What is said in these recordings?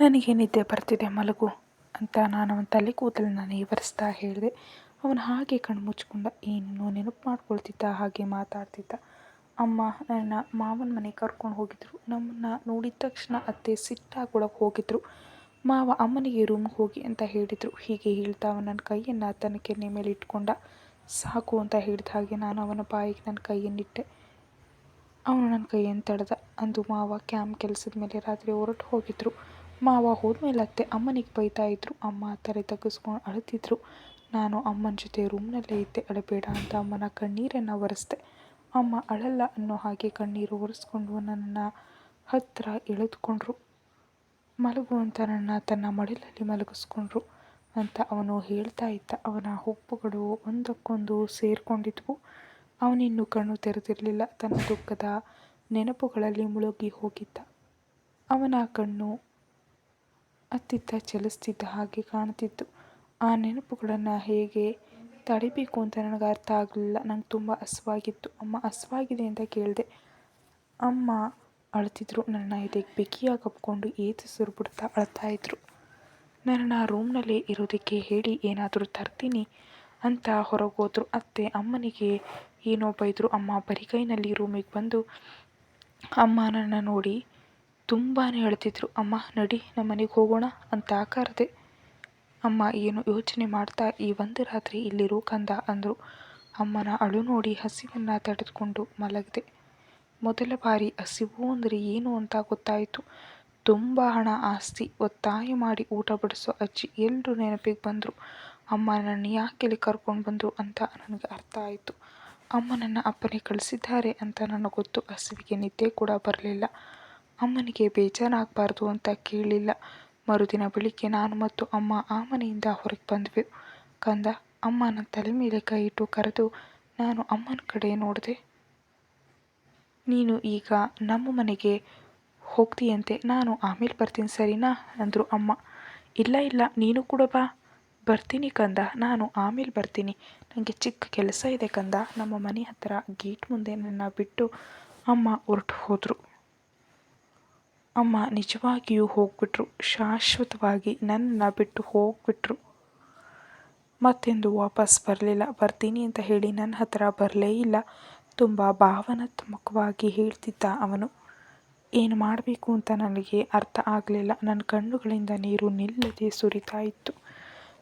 ನನಗೆ ನಿದ್ದೆ ಬರ್ತಿದೆ, ಮಲಗು ಅಂತ ನಾನು ಅವನ ತಲೆ ಕೂದಲನ್ನ ನೇವರಿಸ್ತಾ ಹೇಳಿದೆ. ಅವನು ಹಾಗೆ ಕಣ್ಣು ಮುಚ್ಕೊಂಡ ಏನೇನೋ ನೆನಪು ಮಾಡ್ಕೊಳ್ತಿದ್ದ, ಹಾಗೆ ಮಾತಾಡ್ತಿದ್ದ? ಅಮ್ಮ ನನ್ನ ಮಾವನ ಮನೆಗೆ ಕರ್ಕೊಂಡು ಹೋಗಿದ್ರು. ನಮ್ಮನ್ನು ನೋಡಿದ ತಕ್ಷಣ ಅತ್ತೆ ಸಿಟ್ಟಾಗೊಳಗೆ ಹೋಗಿದ್ರು. ಮಾವ ಅಮ್ಮನಿಗೆ ರೂಮ್ಗೆ ಹೋಗಿ ಅಂತ ಹೇಳಿದರು. ಹೀಗೆ ಹೇಳ್ತಾ ಅವನ ನನ್ನ ಕೈಯನ್ನು ತನ್ನ ಕೆನ್ನೆ ಮೇಲೆ ಇಟ್ಕೊಂಡ, ಸಾಕು ಅಂತ ಹೇಳಿದ ಹಾಗೆ ನಾನು ಅವನ ಬಾಯಿಗೆ ನನ್ನ ಕೈಯನ್ನಿಟ್ಟೆ ಅವನು ನನ್ನ ಕೈಯನ್ನು ತಡೆದ. ಅಂದು ಮಾವ ಕ್ಯಾಂಪ್ ಕೆಲಸದ ಮೇಲೆ ರಾತ್ರಿ ಹೊರಟು ಹೋಗಿದ್ರು. ಮಾವ ಹೋದ್ಮೇಲೆ ಅತ್ತೆ ಅಮ್ಮನಿಗೆ ಬೈತಾ ಇದ್ರು. ಅಮ್ಮ ತಲೆ ತಗ್ಗಿಸ್ಕೊಂಡು ಅಳುತ್ತಿದ್ರು ನಾನು ಅಮ್ಮನ ಜೊತೆ ರೂಮ್ನಲ್ಲೇ ಇದ್ದೆ. ಅಳಬೇಡ ಅಂತ ಅಮ್ಮನ ಕಣ್ಣೀರನ್ನು ಒರೆಸ್ದೆ. ಅಮ್ಮ ಅಳಲ್ಲ ಅನ್ನೋ ಹಾಗೆ ಕಣ್ಣೀರು ಒರೆಸ್ಕೊಂಡು ನನ್ನ ಹತ್ತಿರ ಎಳೆದುಕೊಂಡ್ರು. ಮಲಗು ಅಂತ ನನ್ನ ತನ್ನ ಮಡಿಲಲ್ಲಿ ಮಲಗಿಸ್ಕೊಂಡ್ರು ಅಂತ ಅವನು ಹೇಳ್ತಾ ಇದ್ದ. ಅವನ ಹುಬ್ಬುಗಳು ಒಂದಕ್ಕೊಂದು ಸೇರಿಕೊಂಡಿದ್ವು. ಅವನಿನ್ನೂ ಕಣ್ಣು ತೆರೆದಿರಲಿಲ್ಲ. ತನ್ನ ದುಃಖದ ನೆನಪುಗಳಲ್ಲಿ ಮುಳುಗಿ ಹೋಗಿದ್ದ. ಅವನ ಕಣ್ಣು ಅತ್ತಿತ್ತ ಚಲಿಸ್ತಿದ್ದ ಹಾಗೆ ಕಾಣ್ತಿತ್ತು ಆ ನೆನಪುಗಳನ್ನು ಹೇಗೆ ತಡಿಬೇಕು ಅಂತ ನನಗೆ ಅರ್ಥ ಆಗಲಿಲ್ಲ. ನಂಗೆ ತುಂಬ ಹಸಿವಾಗಿತ್ತು. ಅಮ್ಮ, ಹಸಿವಾಗಿದೆ ಅಂತ ಕೇಳಿದೆ. ಅಮ್ಮ ಅಳ್ತಿದ್ರು ನನ್ನ ಇದಕ್ಕೆ ಬಿಗಿಯಾಗಿ ಕಪ್ಕೊಂಡು ಏತು ಸುರಿಬಿಡ್ತಾ ಅಳ್ತಾ ಇದ್ರು. ನನ್ನನ್ನು ರೂಮ್ನಲ್ಲಿ ಇರೋದಕ್ಕೆ ಹೇಳಿ ಏನಾದರೂ ತರ್ತೀನಿ ಅಂತ ಹೊರಗೋದ್ರು. ಅತ್ತೆ, ಅಮ್ಮನಿಗೆ ಏನೋ ಬೈದರು. ಅಮ್ಮ ಬರಿಗೈನಲ್ಲಿ ರೂಮಿಗೆ ಬಂದು, ಅಮ್ಮ ನನ್ನ ನೋಡಿ ತುಂಬಾ ಹೇಳ್ತಿದ್ರು, ಅಮ್ಮ, ನಡಿ, ನಮ್ಮ ಮನೆಗೆ ಹೋಗೋಣ ಅಂತ ಕರೆದೆ ಅಮ್ಮ, ಏನು ಯೋಚನೆ ಮಾಡ್ತಾ ಈ ಒಂದು ರಾತ್ರಿ ಇಲ್ಲಿರು ಕಂದ ಅಂದರು. ಅಮ್ಮನ ಅಳು ನೋಡಿ ಹಸಿವನ್ನು ತಡೆದುಕೊಂಡು ಮಲಗಿದೆ. ಮೊದಲ ಬಾರಿ ಹಸಿವು ಅಂದರೆ ಏನು ಅಂತ ಗೊತ್ತಾಯಿತು. ತುಂಬ ಹಣ ಆಸ್ತಿ, ಒತ್ತಾಯ ಮಾಡಿ ಊಟ ಬಡಿಸೋ ಅಜ್ಜಿ ಎಲ್ಲರೂ ನೆನಪಿಗೆ ಬಂದರು. ಅಮ್ಮ ನನ್ನ ಯಾಕೆ ಕರ್ಕೊಂಡು ಬಂದರು ಅಂತ ನನಗೆ ಅರ್ಥ ಆಯಿತು. ಅಮ್ಮ ನನ್ನ ಅಪ್ಪನೇ ಕಳಿಸಿದ್ದಾರೆ ಅಂತ ನನಗೆ ಗೊತ್ತು. ಹಸಿವಿಗೆ ನಿದ್ದೆ ಕೂಡ ಬರಲಿಲ್ಲ. ಅಮ್ಮನಿಗೆ ಬೇಜಾರಾಗಬಾರ್ದು ಅಂತ ಕೇಳಿಲ್ಲ. ಮರುದಿನ ಬೆಳಿಗ್ಗೆ ನಾನು ಮತ್ತು ಅಮ್ಮ ಆ ಮನೆಯಿಂದ ಹೊರಗೆ ಬಂದ್ವಿ. ಕಂದ ಅಮ್ಮನ ತಲೆ ಮೇಲೆ ಕೈ ಇಟ್ಟು ಕರೆದು, ನಾನು ಅಮ್ಮನ ಕಡೆ ನೋಡಿದೆ. ನೀನು ಈಗ ನಮ್ಮ ಮನೆಗೆ ಹೋಗ್ತೀಯಂತೆ. ನಾನು ಆಮೇಲೆ ಬರ್ತೀನಿ, ಸರಿನಾ? ಅಂದರು ಅಮ್ಮ. ಇಲ್ಲ ಇಲ್ಲ, ನೀನು ಕೂಡ ಬಾ. ಬರ್ತೀನಿ ಕಂದ, ನಾನು ಆಮೇಲೆ ಬರ್ತೀನಿ. ನನಗೆ ಚಿಕ್ಕ ಕೆಲಸ ಇದೆ ಕಂದ. ನಮ್ಮ ಮನೆ ಹತ್ತಿರ ಗೇಟ್ ಮುಂದೆ ನನ್ನ ಬಿಟ್ಟು ಅಮ್ಮ ಹೊರಟು ಹೋದರು. ಅಮ್ಮ ನಿಜವಾಗಿಯೂ ಹೋಗ್ಬಿಟ್ರು. ಶಾಶ್ವತವಾಗಿ ನನ್ನನ್ನು ಬಿಟ್ಟು ಹೋಗ್ಬಿಟ್ರು. ಮತ್ತೆಂದು ವಾಪಸ್ ಬರಲಿಲ್ಲ. ಬರ್ತೀನಿ ಅಂತ ಹೇಳಿ ನನ್ನ ಹತ್ತಿರ ಬರಲೇ ಇಲ್ಲ. ತುಂಬ ಭಾವನಾತ್ಮಕವಾಗಿ ಹೇಳ್ತಿದ್ದ ಅವನು. ಏನು ಮಾಡಬೇಕು ಅಂತ ನನಗೆ ಅರ್ಥ ಆಗಲಿಲ್ಲ. ನನ್ನ ಕಣ್ಣುಗಳಿಂದ ನೀರು ನಿಲ್ಲದೆ ಸುರಿತಾ ಇತ್ತು.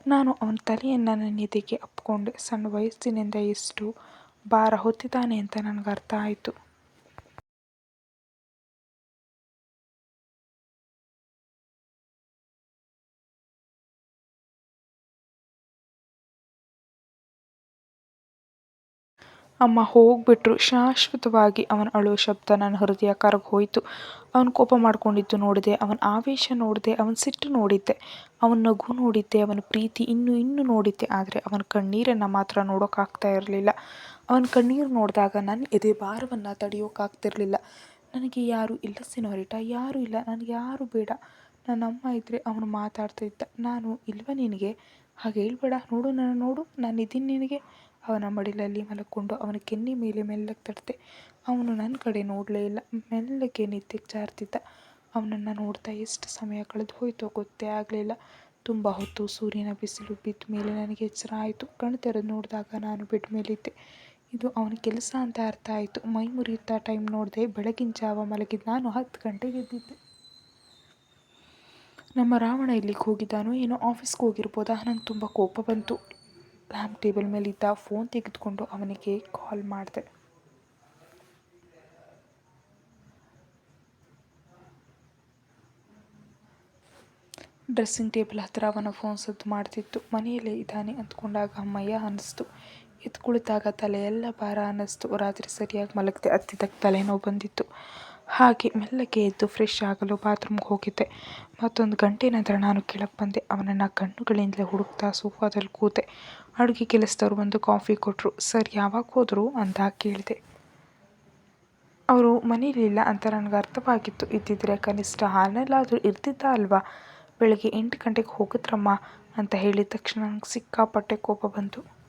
ನಾನು ಅವನ ತಲೆಯನ್ನು ನನ್ನ ಎದೆಗೆ ಅಪ್ಕೊಂಡೆ ಸಣ್ಣ ವಯಸ್ಸಿನಿಂದ ಎಷ್ಟು ಭಾರ ಹೊತ್ತಿದ್ದಾನೆ ಅಂತ ನನಗೆ ಅರ್ಥ ಆಯಿತು. ಅಮ್ಮ ಹೋಗ್ಬಿಟ್ರು. ಶಾಶ್ವತವಾಗಿ ಅವನ ಅಳೋ ಶಬ್ದ ನನ್ನ ಹೃದಯ ಹೋಯಿತು. ಅವನು ಕೋಪ ಮಾಡ್ಕೊಂಡಿದ್ದು ನೋಡಿದೆ, ಅವನ ಆವೇಶ ನೋಡಿದೆ, ಅವನ ಸಿಟ್ಟು ನೋಡಿದ್ದೆ. ಅವನ ನಗು ನೋಡಿದ್ದೆ, ಅವನ ಪ್ರೀತಿ ಇನ್ನೂ ಇನ್ನೂ ನೋಡಿದ್ದೆ. ಆದರೆ ಅವನ ಕಣ್ಣೀರನ್ನು ಮಾತ್ರ ನೋಡೋಕ್ಕಾಗ್ತಾ ಇರಲಿಲ್ಲ. ಅವನ ಕಣ್ಣೀರು ನೋಡಿದಾಗ ನನ್ನ ಎದೆ ಭಾರವನ್ನು ತಡೆಯೋಕ್ಕಾಗ್ತಿರಲಿಲ್ಲ ನನಗೆ ಯಾರೂ ಇಲ್ಲ ಸಿನೋರಿಟ, ಯಾರೂ ಇಲ್ಲ, ನನಗೆ ಯಾರು ಬೇಡ. ನನ್ನ ಅಮ್ಮ ಇದ್ದರೆ ಅವನು ಮಾತಾಡ್ತಾ ಇದ್ದ ನಾನು ಇಲ್ವಾ ನಿನಗೆ? ಹಾಗೆ ಹೇಳ್ಬೇಡ. ನೋಡು ನಾನು ನೋಡು. ನಾನು ಇದ್ದೀನಿ ನಿನಗೆ. ಅವನ ಮಡಿಲಲ್ಲಿ ಮಲಕೊಂಡು ಅವನ ಕೆನ್ನೆ ಮೇಲೆ ಮೆಲ್ಲಗೆ ತಟ್ಟದೆ ಅವನು ನನ್ನ ಕಡೆ ನೋಡಲೇ ಇಲ್ಲ. ಮೆಲ್ಲಗೆ ನಿದ್ದೆ ಜಾರ್ತಿದ್ದ. ಅವನನ್ನು ನೋಡ್ತಾ ಎಷ್ಟು ಸಮಯ ಕಳೆದು ಹೋಯಿತೋ ಗೊತ್ತೇ ಆಗಲಿಲ್ಲ ತುಂಬ ಹೊತ್ತು ಸೂರ್ಯನ ಬಿಸಿಲು ಬಿದ್ದ ಮೇಲೆ ನನಗೆ ಎಚ್ಚರ ಆಯಿತು. ಕಣ್ಣು ತೆರೆದು ನೋಡಿದಾಗ ನಾನು ಬೆಡ್ ಮೇಲಿದ್ದೆ. ಇದು ಅವನ ಕೆಲಸ ಅಂತ ಅರ್ಥ ಆಯಿತು. ಮೈ ಮುರಿಯುತ್ತಾ ಟೈಮ್ ನೋಡಿದೆ ಬೆಳಗಿನ ಜಾವ ಮಲಗಿದ್ದು ನಾನು ಹತ್ತು ಗಂಟೆಗೆ ಎದ್ದಿದ್ದೆ. ನಮ್ಮ ರಾವಣ ಇಲ್ಲಿಗೆ ಹೋಗಿದ್ದಾನೋ ಏನೋ ಆಫೀಸ್ಗೆ ಹೋಗಿರ್ಬೋದಾ? ನಂಗೆ ತುಂಬ ಕೋಪ ಬಂತು. ಲ್ಯಾಂಪ್ ಟೇಬಲ್ ಮೇಲಿದ್ದ ಫೋನ್ ತೆಗೆದುಕೊಂಡು ಅವನಿಗೆ ಕಾಲ್ ಮಾಡಿದೆ. ಡ್ರೆಸ್ಸಿಂಗ್ ಟೇಬಲ್ ಹತ್ತಿರ ಅವನ ಫೋನ್ ಸದ್ದು ಮಾಡ್ತಿತ್ತು. ಮನೆಯಲ್ಲೇ ಇದ್ದಾನೆ ಅಂದ್ಕೊಂಡಾಗ ಅಮ್ಮಯ್ಯ ಅನ್ನಿಸ್ತು. ಎದ್ದು ಕುಳಿತಾಗ ತಲೆಯೆಲ್ಲ ಭಾರ ಅನ್ನಿಸ್ತು. ರಾತ್ರಿ ಸರಿಯಾಗಿ ಮಲಗದೆ ಹತ್ತಿದ್ದಕ್ಕೆ ತಲೆನೋವು ಬಂದಿತ್ತು. ಹಾಗೆ ಮೆಲ್ಲಗೆ ಎದ್ದು ಫ್ರೆಶ್ ಆಗಲು ಬಾತ್ರೂಮ್ಗೆ ಹೋಗಿದ್ದೆ. ಮತ್ತೊಂದು ಗಂಟೆ ನಂತರ ನಾನು ಕೆಳಗೆ ಬಂದೆ. ಅವನನ್ನು ಕಣ್ಣುಗಳಿಂದಲೇ ಹುಡುಕ್ತಾ ಸೋಫಾದಲ್ಲಿ ಕೂತೆ. ಅಡುಗೆ ಕೆಲಸದವ್ರು ಬಂದು ಕಾಫಿ ಕೊಟ್ಟರು ಸರ್, ಯಾವಾಗ ಹೋದರು? ಅಂತ ಕೇಳಿದೆ. ಅವರು ಮನೇಲಿಲ್ಲ ಅಂತ ನನಗೆ ಅರ್ಥವಾಗಿತ್ತು. ಇದ್ದಿದ್ರೆ ಕನಿಷ್ಠ ಹಾಲ್ನಲ್ಲಾದರೂ ಇರ್ತಿದ್ದ ಅಲ್ವಾ? ಬೆಳಗ್ಗೆ ಎಂಟು ಗಂಟೆಗೆ ಹೋಗಿದ್ರಮ್ಮ? ಅಂತ ಹೇಳಿದ ತಕ್ಷಣ ನನಗೆ ಸಿಕ್ಕಾಪಟ್ಟೆ ಕೋಪ ಬಂತು.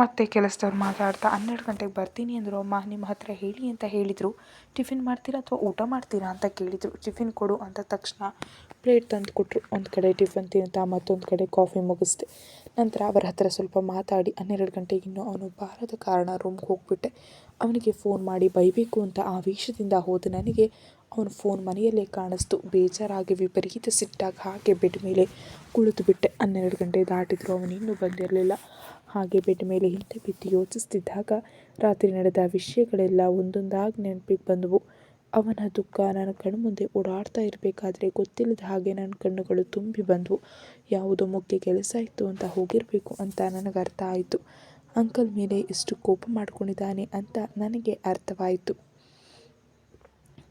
ಮತ್ತೆ ಕೆಲಸದವ್ರು ಮಾತಾಡ್ತಾ ಹನ್ನೆರಡು ಗಂಟೆಗೆ ಬರ್ತೀನಿ ಅಂದರು, ಅಮ್ಮ, ನಿಮ್ಮ ಹತ್ರ ಹೇಳಿ ಅಂತ ಹೇಳಿದರು. ಟಿಫಿನ್ ಮಾಡ್ತೀರಾ ಅಥವಾ ಊಟ ಮಾಡ್ತೀರಾ ಅಂತ ಕೇಳಿದರು. ಟಿಫಿನ್ ಕೊಡು ಅಂದ ತಕ್ಷಣ ಪ್ಲೇಟ್ ತಂದು ಕೊಟ್ಟರು ಒಂದು ಕಡೆ ಟಿಫಿನ್ ತಿಂತಾ ಮತ್ತೊಂದು ಕಡೆ ಕಾಫಿ ಮುಗಿಸಿದೆ. ನಂತರ ಅವರ ಹತ್ರ ಸ್ವಲ್ಪ ಮಾತಾಡಿ ಹನ್ನೆರಡು ಗಂಟೆಗೆ ಇನ್ನೂ ಅವನು ಬಾರದ ಕಾರಣ ರೂಮ್ಗೆ ಹೋಗಿಬಿಟ್ಟೆ. ಅವನಿಗೆ ಫೋನ್ ಮಾಡಿ ಬೈಬೇಕು ಅಂತ ಆವೇಶದಿಂದ ಹೋದ ನನಗೆ ಅವನ ಫೋನ್ ಮನೆಯಲ್ಲೇ ಕಾಣಿಸ್ತು. ಬೇಜಾರಾಗಿ ವಿಪರೀತ ಸಿಟ್ಟಾಗಿ ಹಾಗೆ ಬೆಡ್ ಮೇಲೆ ಕುಳಿತು ಬಿಟ್ಟೆ ಹನ್ನೆರಡು ಗಂಟೆ ದಾಟಿದ್ರು. ಅವನು ಇನ್ನೂ ಬಂದಿರಲಿಲ್ಲ. ಹಾಗೆ ಬೆಡ್ ಮೇಲೆ ಹಿಂದೆ ಬಿದ್ದು ಯೋಚಿಸ್ತಿದ್ದಾಗ ರಾತ್ರಿ ನಡೆದ ವಿಷಯಗಳೆಲ್ಲ ಒಂದೊಂದಾಗಿ ನೆನಪಿಗೆ ಬಂದವು. ಅವನ ದುಃಖ ನನ್ನ ಕಣ್ಮುಂದೆ ಓಡಾಡ್ತಾ ಇರಬೇಕಾದ್ರೆ ಗೊತ್ತಿಲ್ಲದ ಹಾಗೆ ನನ್ನ ಕಣ್ಣುಗಳು ತುಂಬಿ ಬಂದವು. ಯಾವುದೋ ಮುಖ್ಯ ಕೆಲಸ ಇತ್ತು ಅಂತ ಹೋಗಿರಬೇಕು ಅಂತ ನನಗೆ ಅರ್ಥ ಆಯಿತು. ಅಂಕಲ್ ಮೇಲೆ ಎಷ್ಟು ಕೋಪ ಮಾಡ್ಕೊಂಡಿದ್ದಾನೆ ಅಂತ ನನಗೆ ಅರ್ಥವಾಯಿತು.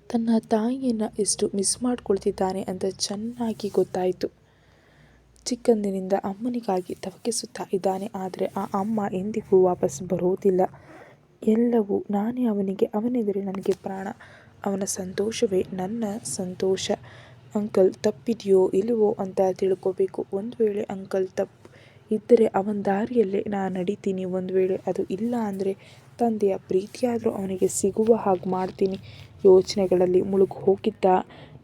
ತನ್ನ ತಾಯಿಯನ್ನು ಎಷ್ಟು ಮಿಸ್ ಮಾಡ್ಕೊಳ್ತಿದ್ದಾನೆ ಅಂತ ಚೆನ್ನಾಗಿ ಗೊತ್ತಾಯಿತು. ಚಿಕ್ಕಂದಿನಿಂದ ಅಮ್ಮನಿಗಾಗಿ ತವಕಿಸುತ್ತಾ ಇದ್ದಾನೆ. ಆದರೆ ಆ ಅಮ್ಮ ಎಂದಿಗೂ ವಾಪಸ್ ಬರೋದಿಲ್ಲ ಎಲ್ಲವೂ ನಾನೇ ಅವನಿಗೆ, ಅವನೆದುರೆ ನನಗೆ ಪ್ರಾಣ. ಅವನ ಸಂತೋಷವೇ ನನ್ನ ಸಂತೋಷ. ಅಂಕಲ್ ತಪ್ಪಿದೆಯೋ ಇಲ್ಲವೋ ಅಂತ ತಿಳ್ಕೋಬೇಕು. ಒಂದು ವೇಳೆ ಅಂಕಲ್ ತಪ್ಪು ಇದ್ದರೆ ಅವನ ದಾರಿಯಲ್ಲೇ ನಾನು ನಡೀತೀನಿ. ಒಂದು ವೇಳೆ ಅದು ಇಲ್ಲ ಅಂದರೆ ತಂದೆಯ ಪ್ರೀತಿಯಾದರೂ ಅವನಿಗೆ ಸಿಗುವ ಹಾಗೆ ಮಾಡ್ತೀನಿ. ಯೋಚನೆಗಳಲ್ಲಿ ಮುಳುಗಿ ಹೋಗಿದ್ದ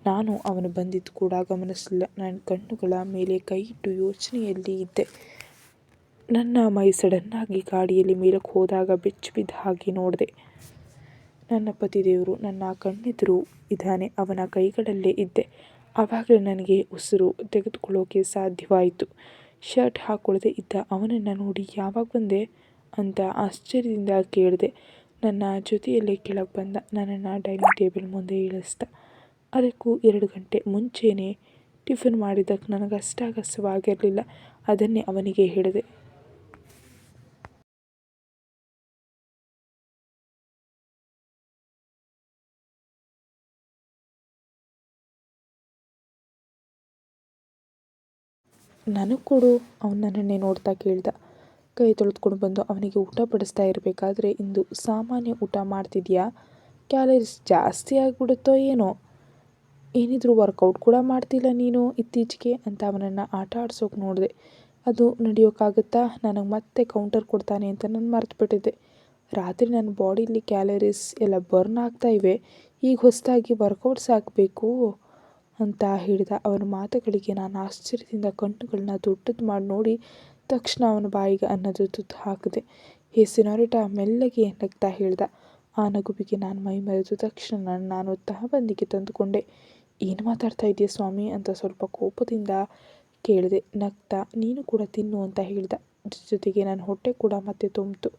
ನಾನು ಅವನು ಬಂದಿದ್ದು ಕೂಡ ಗಮನಿಸಲಿಲ್ಲ. ನನ್ನ ಕಣ್ಣುಗಳ ಮೇಲೆ ಕೈ ಇಟ್ಟು ಯೋಚನೆಯಲ್ಲಿ ಇದ್ದೆ. ನನ್ನ ಮೈ ಸಡನ್ನಾಗಿ ಗಾಡಿಯಲ್ಲಿ ಮೇಲಕ್ಕೆ ಹೋದಾಗ ಬೆಚ್ಚು ಬಿದ್ದ ಹಾಗೆ ನೋಡಿದೆ. ನನ್ನ ಪತಿದೇವರು ನನ್ನ ಕಣ್ಣೆದುರು ಇದ್ದಾನೆ. ಅವನ ಕೈಗಳಲ್ಲೇ ಇದ್ದೆ. ಆವಾಗಲೇ ನನಗೆ ಉಸಿರು ತೆಗೆದುಕೊಳ್ಳೋಕೆ ಸಾಧ್ಯವಾಯಿತು. ಶರ್ಟ್ ಹಾಕೊಳ್ಳದೆ ಇದ್ದ ಅವನನ್ನು ನೋಡಿ ಯಾವಾಗ ಬಂದೆ ಅಂತ ಆಶ್ಚರ್ಯದಿಂದ ಕೇಳಿದೆ. ನನ್ನ ಜೊತೆಯಲ್ಲೇ ಕೆಳಗೆ ಬಂದ. ನನ್ನನ್ನು ಡೈನಿಂಗ್ ಟೇಬಲ್ ಮುಂದೆ ಇಳಿಸ್ದ. ಅದಕ್ಕೂ ಎರಡು ಗಂಟೆ ಮುಂಚೆಯೇ ಟಿಫಿನ್ ಮಾಡಿದ್ದಕ್ಕೆ ನನಗೆ ಅಷ್ಟಾಗಸ್ಯವಾಗಿರಲಿಲ್ಲ. ಅದನ್ನೇ ಅವನಿಗೆ ಹೇಳಿದೆ. ನನಗೆ ಕೊಡು ಅವನು ನನ್ನನ್ನೇ ನೋಡ್ತಾ ಕೇಳ್ದ. ಕೈ ತೊಳೆದುಕೊಂಡು ಬಂದು ಅವನಿಗೆ ಊಟ ಬಡಿಸ್ತಾ ಇರಬೇಕಾದ್ರೆ ಇಂದು ಸಾಮಾನ್ಯ ಊಟ ಮಾಡ್ತಿದ್ಯಾ? ಕ್ಯಾಲರೀಸ್ ಜಾಸ್ತಿ ಆಗಿಬಿಡುತ್ತೋ ಏನೋ? ಏನಿದ್ರು ವರ್ಕೌಟ್ ಕೂಡ ಮಾಡ್ತಿಲ್ಲ ನೀನು ಇತ್ತೀಚೆಗೆ ಅಂತ ಅವನನ್ನು ಆಟ ಆಡ್ಸೋಕೆ ನೋಡಿದೆ. ಅದು ನಡೆಯೋಕ್ಕಾಗುತ್ತಾ ನನಗೆ ಮತ್ತೆ ಕೌಂಟರ್ ಕೊಡ್ತಾನೆ ಅಂತ ನಾನು ಮರ್ತುಬಿಟ್ಟಿದ್ದೆ. ರಾತ್ರಿ ನನ್ನ ಬಾಡಿಲಿ ಕ್ಯಾಲರೀಸ್ ಎಲ್ಲ ಬರ್ನ್ ಆಗ್ತಾ ಇವೆ. ಈಗ ಹೊಸದಾಗಿ ವರ್ಕೌಟ್ಸ್ ಹಾಕಬೇಕು ಅಂತ ಹೇಳಿದ ಅವನ ಮಾತುಗಳಿಗೆ ನಾನು ಆಶ್ಚರ್ಯದಿಂದ ಕಣ್ಣುಗಳನ್ನ ದೊಡ್ಡದು ಮಾಡಿ ನೋಡಿ ತಕ್ಷಣ ಅವನ ಬಾಯಿಗೆ ಅನ್ನೋದು ತುತ್ತು ಹಾಕಿದೆ. ಹೇ ಸಿನಾರಿಟ, ಮೆಲ್ಲಗೆ ನಗ್ತಾ ಹೇಳ್ದ. ಆ ನಗುವಿಗೆ ನಾನು ಮೈ ಮರೆತು ತಕ್ಷಣ ನಾನು ತಹಬಂದಿಗೆ ತಂದುಕೊಂಡೆ. ಏನು ಮಾತಾಡ್ತಾ ಇದೆಯಾ ಸ್ವಾಮಿ ಅಂತ ಸ್ವಲ್ಪ ಕೋಪದಿಂದ ಕೇಳಿದೆ. ನಗ್ತಾ, ನೀನು ಕೂಡ ತಿನ್ನು ಅಂತ ಹೇಳ್ದ. ಜೊತೆಗೆ ನನ್ನ ಹೊಟ್ಟೆ ಕೂಡ ಮತ್ತೆ ತುಂಬಿತು.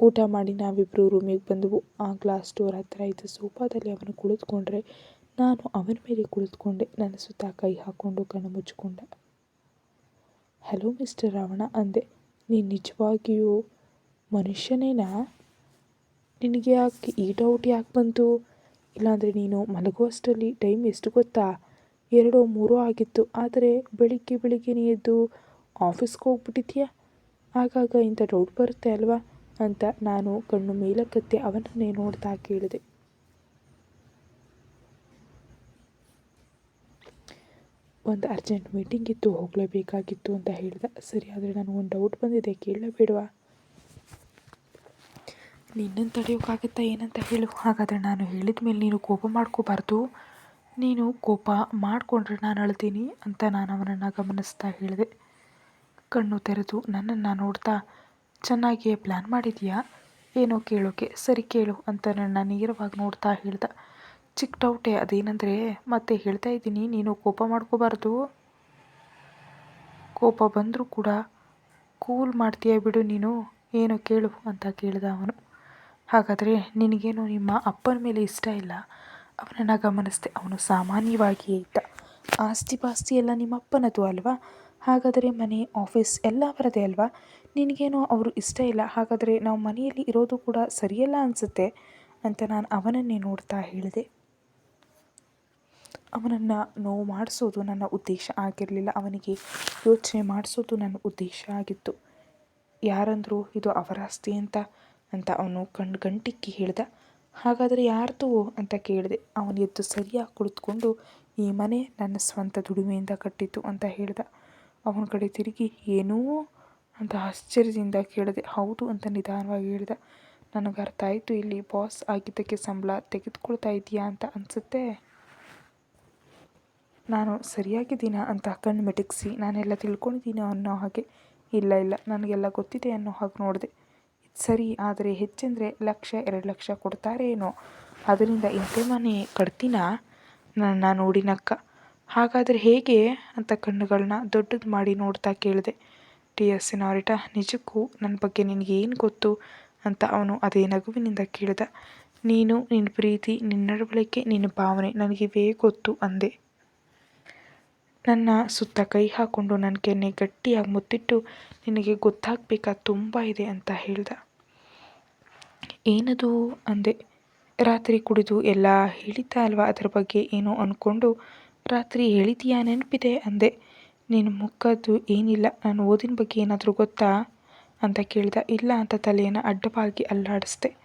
ಊಟ ಮಾಡಿ ನಾವಿಬ್ಬರು ರೂಮಿಗೆ ಬಂದವು. ಆ ಗ್ಲಾಸ್ ಡೋರ್ ಹತ್ತಿರ ಇದ್ದ ಸೋಫಾದಲ್ಲಿ ಅವನು ಕುಳಿತುಕೊಂಡ್ರೆ ನಾನು ಅವನ ಮೇಲೆ ಕುಳಿತುಕೊಂಡೆ. ನನ್ನ ಸುತ್ತ ಕೈ ಹಾಕ್ಕೊಂಡು ಕಣ್ಣು ಮುಚ್ಚಿಕೊಂಡೆ. ಹಲೋ ಮಿಸ್ಟರ್ ರಾವಣ ಅಂದೆ. ನೀನು ನಿಜವಾಗಿಯೂ ಮನುಷ್ಯನೇನಾ? ನಿನಗೆ ಯಾಕೆ ಈ ಡೌಟ್ ಯಾಕೆ ಬಂತು? ಇಲ್ಲಾಂದರೆ ನೀನು ಮಲಗುವಷ್ಟರಲ್ಲಿ ಟೈಮ್ ಎಷ್ಟು ಗೊತ್ತಾ? ಎರಡೋ ಮೂರೋ ಆಗಿತ್ತು. ಆದರೆ ಬೆಳಿಗ್ಗೆ ಬೆಳಿಗ್ಗೆನೇ ಎದ್ದು ಆಫೀಸ್ಗೆ ಹೋಗ್ಬಿಟ್ಟಿದ್ಯಾ? ಆಗಾಗ ಇಂಥ ಡೌಟ್ ಬರುತ್ತೆ ಅಲ್ವಾ? ಅಂತ ನಾನು ಕಣ್ಣು ಮೇಲಕ್ಕತ್ತೆ ಅವನನ್ನೇ ನೋಡ್ತಾ ಕೇಳಿದೆ. ಒಂದು ಅರ್ಜೆಂಟ್ ಮೀಟಿಂಗ್ ಇತ್ತು, ಹೋಗಲೇಬೇಕಾಗಿತ್ತು ಅಂತ ಹೇಳಿದ. ಸರಿ, ಆದರೆ ಒಂದು ಡೌಟ್ ಬಂದಿದೆ. ಕೇಳಲೇಬೇಡವಾ ನಿನ್ನನ್ನು ತಡೆಯೋಕ್ಕಾಗತ್ತಾ ಏನಂತ ಹೇಳು. ಹಾಗಾದರೆ ನಾನು ಹೇಳಿದ ಮೇಲೆ ನೀನು ಕೋಪ ಮಾಡ್ಕೋಬಾರ್ದು. ನೀನು ಕೋಪ ಮಾಡಿಕೊಂಡ್ರೆ ನಾನು ಅಳ್ತೀನಿ ಅಂತ ನಾನು ಅವನನ್ನು ಗಮನಿಸ್ತಾ ಹೇಳಿದೆ. ಕಣ್ಣು ತೆರೆದು ನನ್ನನ್ನು ನೋಡ್ತಾ, ಚೆನ್ನಾಗಿಯೇ ಪ್ಲ್ಯಾನ್ ಮಾಡಿದೀಯಾ? ಏನೋ ಕೇಳೋಕೆ, ಸರಿ ಕೇಳು ಅಂತ ನನ್ನ ನೇರವಾಗಿ ನೋಡ್ತಾ ಹೇಳ್ದ. ಚಿಕ್ಕ ಡೌಟೇ ಅದೇನಂದರೆ, ಮತ್ತೆ ಹೇಳ್ತಾ ಇದ್ದೀನಿ, ನೀನು ಕೋಪ ಮಾಡ್ಕೋಬಾರ್ದು. ಕೋಪ ಬಂದರೂ ಕೂಡ ಕೂಲ್ ಮಾಡ್ತೀಯ ಬಿಡು ನೀನು? ಏನೋ ಕೇಳು ಅಂತ ಕೇಳಿದ ಅವನು. ಹಾಗಾದರೆ ನಿನಗೇನು ನಿಮ್ಮ ಅಪ್ಪನ ಮೇಲೆ ಇಷ್ಟ ಇಲ್ಲ? ಅವನನ್ನು ಗಮನಿಸಿದೆ, ಅವನು ಸಾಮಾನ್ಯವಾಗಿಯೇ ಇದ್ದ. ಆಸ್ತಿ ಪಾಸ್ತಿ ಎಲ್ಲ ನಿಮ್ಮ ಅಪ್ಪನದು ಅಲ್ವಾ? ಹಾಗಾದರೆ ಮನೆ, ಆಫೀಸ್ ಎಲ್ಲ ಅವರದೇ ಅಲ್ವಾ? ನಿನಗೇನೋ ಅವರು ಇಷ್ಟ ಇಲ್ಲ? ಹಾಗಾದರೆ ನಾವು ಮನೆಯಲ್ಲಿ ಇರೋದು ಕೂಡ ಸರಿಯಲ್ಲ ಅನಿಸುತ್ತೆ? ಅಂತ ನಾನು ಅವನನ್ನೇ ನೋಡ್ತಾ ಹೇಳಿದೆ. ಅವನನ್ನು ನೋವು ಮಾಡಿಸೋದು ನನ್ನ ಉದ್ದೇಶ ಆಗಿರಲಿಲ್ಲ. ಅವನಿಗೆ ಯೋಚನೆ ಮಾಡಿಸೋದು ನನ್ನ ಉದ್ದೇಶ ಆಗಿತ್ತು. ಯಾರಂದರೂ ಇದು ಅವರ ಆಸ್ತಿ ಅಂತ ಅಂತ ಅವನು ಕಣ್ಣು ಗಂಟಿಕ್ಕಿ ಹೇಳ್ದ. ಹಾಗಾದರೆ ಯಾರ್ದು ಅಂತ ಕೇಳಿದೆ. ಅವನು ಎದ್ದು ಸರಿಯಾಗಿ ಕುಳಿತುಕೊಂಡು, ಈ ಮನೆ ನನ್ನ ಸ್ವಂತ ದುಡಿಮೆಯಿಂದ ಕಟ್ಟಿತು ಅಂತ ಹೇಳ್ದ. ಅವನ ಕಡೆ ತಿರುಗಿ, ಏನೂ? ಅಂತ ಆಶ್ಚರ್ಯದಿಂದ ಕೇಳಿದೆ. ಹೌದು ಅಂತ ನಿಧಾನವಾಗಿ ಹೇಳಿದ. ನನಗೆ ಅರ್ಥ ಆಯಿತು, ಇಲ್ಲಿ ಬಾಸ್ ಆಗಿದ್ದಕ್ಕೆ ಸಂಬಳ ತೆಗೆದುಕೊಳ್ತಾ ಇದೆಯಾ ಅಂತ ಅನಿಸುತ್ತೆ. ನಾನು ಸರಿಯಾಗಿದ್ದೀನಾ? ಅಂತ ಕಣ್ಣು ಮಿಟುಕಿಸಿ, ನಾನೆಲ್ಲ ತಿಳ್ಕೊಂಡಿದ್ದೀನಿ ಅನ್ನೋ ಹಾಗೆ. ಇಲ್ಲ ಇಲ್ಲ, ನನಗೆಲ್ಲ ಗೊತ್ತಿದೆ ಅನ್ನೋ ಹಾಗೆ ನೋಡಿದೆ. ಸರಿ, ಆದರೆ ಹೆಚ್ಚೆಂದರೆ ಲಕ್ಷ, ಎರಡು ಲಕ್ಷ ಕೊಡ್ತಾರೇನೋ. ಅದರಿಂದ ಇಂಥ ಮನೆ ಕಟ್ತೀನಾ? ನನ್ನ ನೋಡಿನಕ್ಕ ಹಾಗಾದರೆ ಹೇಗೆ ಅಂತ ಕಣ್ಣುಗಳನ್ನ ದೊಡ್ಡದು ಮಾಡಿ ನೋಡ್ತಾ ಕೇಳಿದೆ. ಟಿ ಎಸ್ ಸಿನಾರಿಟ, ನಿಜಕ್ಕೂ ನನ್ನ ಬಗ್ಗೆ ನಿನಗೆ ಏನು ಗೊತ್ತು ಅಂತ ಅವನು ಅದೇ ನಗುವಿನಿಂದ ಕೇಳಿದ. ನೀನು ನಿನ್ನ ಪ್ರೀತಿ ನಿನ್ನ ನಡವಳಿಕೆ ನಿನ್ನ ಭಾವನೆ ನನಗಿವೇ ಗೊತ್ತು ಅಂದೆ. ನನ್ನ ಸುತ್ತ ಕೈ ಹಾಕ್ಕೊಂಡು ನನ್ನ ಕೆನ್ನೆ ಗಟ್ಟಿಯಾಗಿ ಮುತ್ತಿಟ್ಟು, ನಿನಗೆ ಗೊತ್ತಾಗಬೇಕಾ ತುಂಬ ಇದೆ ಅಂತ ಹೇಳ್ದ. ಏನದು? ಅಂದೆ. ರಾತ್ರಿ ಕುಡಿದು ಎಲ್ಲ ಹೇಳಿದ್ದ ಅಲ್ವಾ ಅದರ ಬಗ್ಗೆ ಏನೋ ಅಂದ್ಕೊಂಡು ರಾತ್ರಿ ಹೇಳಿದೀಯಾ ನೆನಪಿದೆ? ಅಂದೆ. ನಿನ್ನ ಮುಖದ್ದು ಏನಿಲ್ಲ, ನಾನು ಓದಿನ ಬಗ್ಗೆ ಏನಾದರೂ ಗೊತ್ತಾ? ಅಂತ ಕೇಳಿದ. ಇಲ್ಲ ಅಂತ ತಲೆಯನ್ನು ಅಡ್ಡವಾಗಿ ಅಲ್ಲಾಡಿಸ್ದೆ.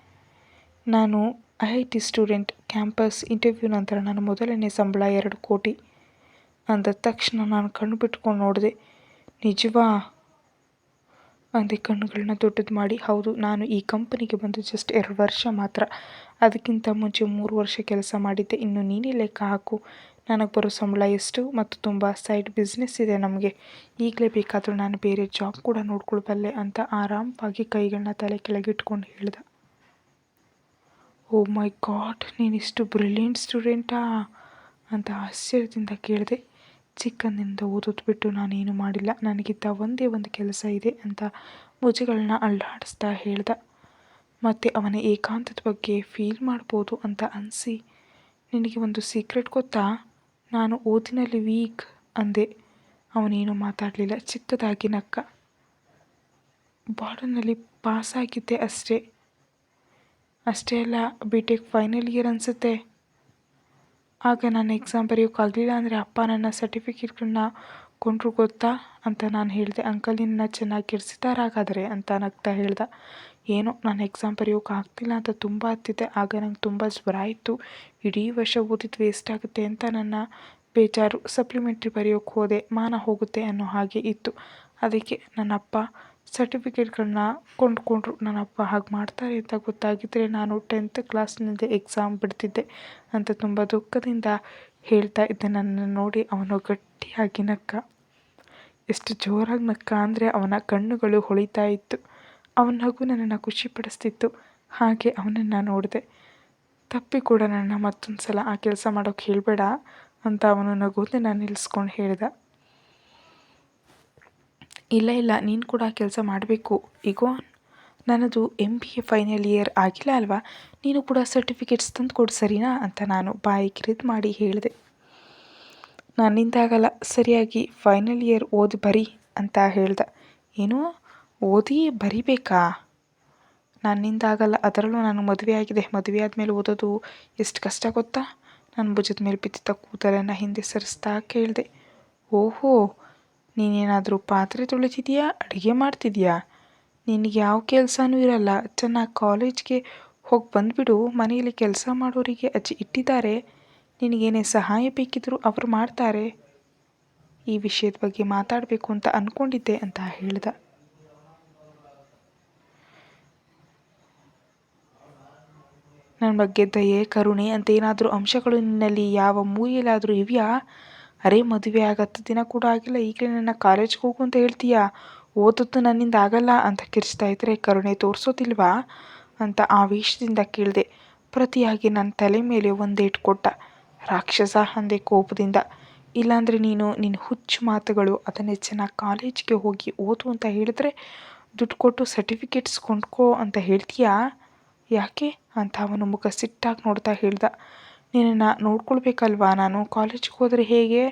ನಾನು I I T student, campus interview ನಂತರ ನನ್ನ ಮೊದಲನೇ ಸಂಬಳ ಎರಡು ಕೋಟಿ. ಅಂದ ತಕ್ಷಣ ನಾನು ಕಣ್ಣು ಬಿಟ್ಕೊಂಡು ನೋಡಿದೆ. ನಿಜವಾ? ಅಂದೆ ಕಣ್ಣುಗಳನ್ನ ದೊಡ್ಡದು ಮಾಡಿ, ಹೌದು, ನಾನು ಈ ಕಂಪನಿಗೆ ಬಂದು ಜಸ್ಟ್ ಎರಡು ವರ್ಷ ಮಾತ್ರ. ಅದಕ್ಕಿಂತ ಮುಂಚೆ ಮೂರು ವರ್ಷ ಕೆಲಸ ಮಾಡಿದ್ದೆ. ಇನ್ನು ನೀನೇ ಲೆಕ್ಕ ಹಾಕು. ನನಗೆ ಬರೋ ಸಂಬಳ ಎಷ್ಟು ಮತ್ತು ತುಂಬ ಸೈಡ್ ಬಿಸ್ನೆಸ್ ಇದೆ ನಮಗೆ. ಈಗಲೇ ಬೇಕಾದರೂ ನಾನು ಬೇರೆ ಜಾಬ್ ಕೂಡ ನೋಡ್ಕೊಳ್ಬಲ್ಲೆ ಅಂತ ಆರಾಮವಾಗಿ ಕೈಗಳನ್ನ ತಲೆ ಕೆಳಗಿಟ್ಕೊಂಡು ಹೇಳ್ದ. ಓ ಮೈ ಗಾಡ್ ನೀನಿಷ್ಟು ಬ್ರಿಲಿಯಂಟ್ ಸ್ಟೂಡೆಂಟಾ ಅಂತ ಆಶ್ಚರ್ಯದಿಂದ ಕೇಳಿದೆ. ಚಿಕ್ಕಂದಿನಿಂದ ಓದೋದು ಬಿಟ್ಟು ನಾನೇನು ಮಾಡಿಲ್ಲ. ನನಗಿದ್ದ ಒಂದೇ ಒಂದು ಕೆಲಸ ಇದೆ ಅಂತ ಭುಜಗಳನ್ನ ಅಲ್ಲಾಡಿಸ್ತಾ ಹೇಳ್ದ. ಮತ್ತು ಅವನ ಏಕಾಂತದ ಬಗ್ಗೆ ಫೀಲ್ ಮಾಡ್ಬೋದು ಅಂತ ಅನಿಸಿ, ನಿನಗೆ ಒಂದು ಸೀಕ್ರೆಟ್ ಗೊತ್ತಾ? ನಾನು ಓದಿನಲ್ಲಿ ವೀಕ್ ಅಂದೆ. ಅವನೇನು ಮಾತಾಡಲಿಲ್ಲ. ಚಿಕ್ಕದಾಗಿ ನಕ್ಕ. ಬಾರ್ಡರ್ನಲ್ಲಿ ಪಾಸಾಗಿದ್ದೆ ಅಷ್ಟೇ. ಅಷ್ಟೇ ಅಲ್ಲ ಬಿ ಟೆಕ್ ಫೈನಲ್ ಇಯರ್ ಅನಿಸುತ್ತೆ. ಆಗ ನಾನು ಎಕ್ಸಾಮ್ ಬರೆಯೋಕ್ಕಾಗ್ಲಿಲ್ಲ ಅಂದರೆ ಅಪ್ಪ ನನ್ನ ಸರ್ಟಿಫಿಕೇಟ್ಗಳನ್ನ ಕೊಂಡ್ರು ಗೊತ್ತಾ ಅಂತ ನಾನು ಹೇಳಿದೆ, ಅಂಕಲ್, ನಿನ್ನ ಚೆನ್ನಾಗಿ ಕೆಡಿಸಿದಾರಾಗಾದರೆ ಅಂತ ನಗ್ತಾ ಹೇಳ್ದ. ಏನೋ, ನಾನು ಎಕ್ಸಾಮ್ ಬರೆಯೋಕೆ ಆಗ್ತಿಲ್ಲ ಅಂತ ತುಂಬ ಹತ್ತಿದ್ದೆ, ಆಗ ನಂಗೆ ತುಂಬ ಜ್ವರ ಆಯಿತು. ಇಡೀ ವರ್ಷ ಓದಿದ್ದು ವೇಸ್ಟ್ ಆಗುತ್ತೆ ಅಂತ ನನ್ನ ಬೇಜಾರು ಸಪ್ಲಿಮೆಂಟ್ರಿ ಬರೆಯೋಕೆ ಹೋದೆ, ಮಾನ ಹೋಗುತ್ತೆ ಅನ್ನೋ ಹಾಗೆ ಇತ್ತು. ಅದಕ್ಕೆ ನನ್ನಪ್ಪ ಸರ್ಟಿಫಿಕೇಟ್ಗಳನ್ನ ಕೊಂಡ್ಕೊಂಡ್ರು. ನನ್ನಪ್ಪ ಹಾಗೆ ಮಾಡ್ತಾರೆ ಅಂತ ಗೊತ್ತಾಗಿದ್ದರೆ ನಾನು ಟೆಂತ್ ಕ್ಲಾಸ್ನಿಂದ ಎಕ್ಸಾಮ್ ಬಿಡ್ತಿದ್ದೆ ಅಂತ ತುಂಬ ದುಃಖದಿಂದ ಹೇಳ್ತಾ ಇದ್ದೆ ನನ್ನನ್ನು ನೋಡಿ. ಅವನು ಗಟ್ಟಿಯಾಗಿ ನಕ್ಕ. ಎಷ್ಟು ಜೋರಾಗಿ ನಕ್ಕ ಅಂದರೆ ಅವನ ಕಣ್ಣುಗಳು ಹೊಳಿತಾ ಇತ್ತು. ಅವನ ನಗು ನನ್ನನ್ನು ಖುಷಿಪಡಿಸ್ತಿತ್ತು. ಹಾಗೆ ಅವನನ್ನು ನೋಡಿದೆ. ತಪ್ಪಿ ಕೂಡ ನನ್ನ ಮತ್ತೊಂದು ಸಲ ಆ ಕೆಲಸ ಮಾಡೋಕ್ಕೆ ಹೇಳಬೇಡ ಅಂತ ಅವನು ನಾನು ನಿಲ್ಲಿಸ್ಕೊಂಡು ಹೇಳ್ದ. ಇಲ್ಲ ಇಲ್ಲ, ನೀನು ಕೂಡ ಕೆಲಸ ಮಾಡಬೇಕು. ಇಗೋ, ನನ್ನದು M B A final year ಆಗಿಲ್ಲ ಅಲ್ವಾ? ನೀನು ಕೂಡ ಸರ್ಟಿಫಿಕೇಟ್ಸ್ ತಂದು ಕೊಡು ಸರಿನಾ? ಅಂತ ನಾನು ಬಾಯಿ ಕಿರಿದು ಮಾಡಿ ಹೇಳಿದೆ. ನನ್ನಿಂದಾಗಲ್ಲ ಸರಿಯಾಗಿ ಫೈನಲ್ ಇಯರ್ ಓದಿ ಬರಿ ಅಂತ ಹೇಳ್ದ. ಏನು? ಓದಿ ಬರಿಬೇಕಾ? ನನ್ನಿಂದಾಗಲ್ಲ ಅದರಲ್ಲೂ ನಾನು ಮದುವೆ ಆಗಿದೆ. ಮದುವೆ ಆದಮೇಲೆ ಓದೋದು ಎಷ್ಟು ಕಷ್ಟ ಗೊತ್ತಾ? ನನ್ನ ಭುಜದ ಮೇಲೆ ಬಿದ್ದಿದ್ದ ಕೂದಲನ್ನು ಹಿಂದೆ ಸರಿಸ್ತಾ ಕೇಳಿದೆ. ಓಹೋ ನೀನೇನಾದರೂ ಪಾತ್ರೆ ತೊಳಿತಿದ್ದೀಯಾ ಅಡುಗೆ ಮಾಡ್ತಿದೀಯಾ? ನಿನಗೆ ಯಾವ ಕೆಲಸನೂ ಇರಲ್ಲ. ಚೆನ್ನಾಗಿ ಕಾಲೇಜ್ಗೆ ಹೋಗಿ ಬಂದುಬಿಡು. ಮನೆಯಲ್ಲಿ ಕೆಲಸ ಮಾಡೋರಿಗೆ ಅಜ್ಜಿ ಇಟ್ಟಿದ್ದಾರೆ. ನಿನಗೇನೇ ಸಹಾಯ ಬೇಕಿದ್ದರೂ ಅವರು ಮಾಡ್ತಾರೆ. ಈ ವಿಷಯದ ಬಗ್ಗೆ ಮಾತಾಡಬೇಕು ಅಂತ ಅಂದ್ಕೊಂಡಿದ್ದೆ ಅಂತ ಹೇಳ್ದ. ನನ್ನ ಬಗ್ಗೆ ದಯೆ, ಕರುಣೆ ಅಂತ ಏನಾದರೂ ಅಂಶಗಳು ನಿನ್ನಲ್ಲಿ ಯಾವ ಮೂಲೆಯಲ್ಲಾದರೂ ಇವೆಯಾ? ಅರೆ, ಮದುವೆ ಆಗತ್ತ ದಿನ ಕೂಡ ಆಗಿಲ್ಲ. ಈಗಲೇ ನನ್ನ ಕಾಲೇಜ್ಗೆ ಹೋಗು ಅಂತ ಹೇಳ್ತೀಯಾ? ಓದೋದು ನನ್ನಿಂದ ಆಗಲ್ಲ ಅಂತ ಕಿರಿಸ್ತಾ ಇದ್ದರೆ ಕರುಣೆ, ತೋರಿಸೋದಿಲ್ವಾ? ಅಂತ ಆವೇಶದಿಂದ ಕೇಳಿದೆ. ಪ್ರತಿಯಾಗಿ ನನ್ನ ತಲೆ ಮೇಲೆ ಒಂದೇಟು ಕೊಟ್ಟ ರಾಕ್ಷಸ ಅಂದೆ ಕೋಪದಿಂದ. ಇಲ್ಲಾಂದರೆ ನೀನು ನಿನ್ನ ಹುಚ್ಚು ಮಾತುಗಳು, ಅದನ್ನೇ ಚೆನ್ನಾಗಿ ಕಾಲೇಜ್ಗೆ ಹೋಗಿ ಓದು ಅಂತ ಹೇಳಿದ್ರೆ ದುಡ್ಡು ಕೊಟ್ಟು ಸರ್ಟಿಫಿಕೇಟ್ಸ್ ಕೊಂಡ್ಕೋ ಅಂತ ಹೇಳ್ತೀಯಾ? ಯಾಕೆ? ಅಂತ ಅವನು ಮುಖ ಸಿಟ್ಟಾಗಿ ನೋಡ್ತಾ ಹೇಳ್ದ. ನಿನ್ನನ್ನು ನೋಡ್ಕೊಳ್ಬೇಕಲ್ವಾ ನಾನು? ಕಾಲೇಜಿಗೆ ಹೋದರೆ ಹೇಗೆ?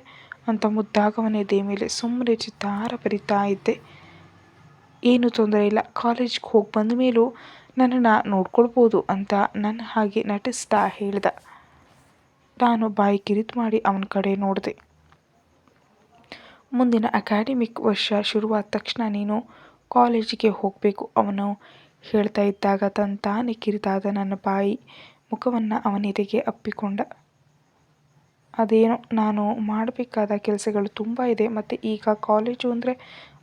ಅಂತ ಮುದ್ದಾಗವನೇ ಎದೆ ಮೇಲೆ ಸುಮ್ಮನೆ ಚಿತ್ತಾರ ಬರಿತಾ ಇದ್ದೆ. ಏನು ತೊಂದರೆ ಇಲ್ಲ. ಕಾಲೇಜ್ಗೆ ಹೋಗಿ ಬಂದ ಮೇಲೂ ನನ್ನನ್ನು ನೋಡ್ಕೊಳ್ಬೋದು ಅಂತ ನನ್ನ ಹಾಗೆ ನಟಿಸ್ತಾ ಹೇಳ್ದ. ನಾನು ಬಾಯಿ ಕಿರಿದು ಮಾಡಿ ಅವನ ಕಡೆ ನೋಡಿದೆ. ಮುಂದಿನ ಅಕಾಡೆಮಿಕ್ ವರ್ಷ ಶುರುವಾದ ತಕ್ಷಣ ನೀನು ಕಾಲೇಜಿಗೆ ಹೋಗಬೇಕು, ಅವನು ಹೇಳ್ತಾ ಇದ್ದಾಗ ತಂತಾನೆ ಕಿರಿದಾದ ನನ್ನ ಬಾಯಿ. ಮುಖವನ್ನು ಅವನೆದೆಗೆ ಅಪ್ಪಿಕೊಂಡ. ಅದೇನೋ ನಾನು ಮಾಡಬೇಕಾದ ಕೆಲಸಗಳು ತುಂಬ ಇದೆ, ಮತ್ತು ಈಗ ಕಾಲೇಜು ಅಂದರೆ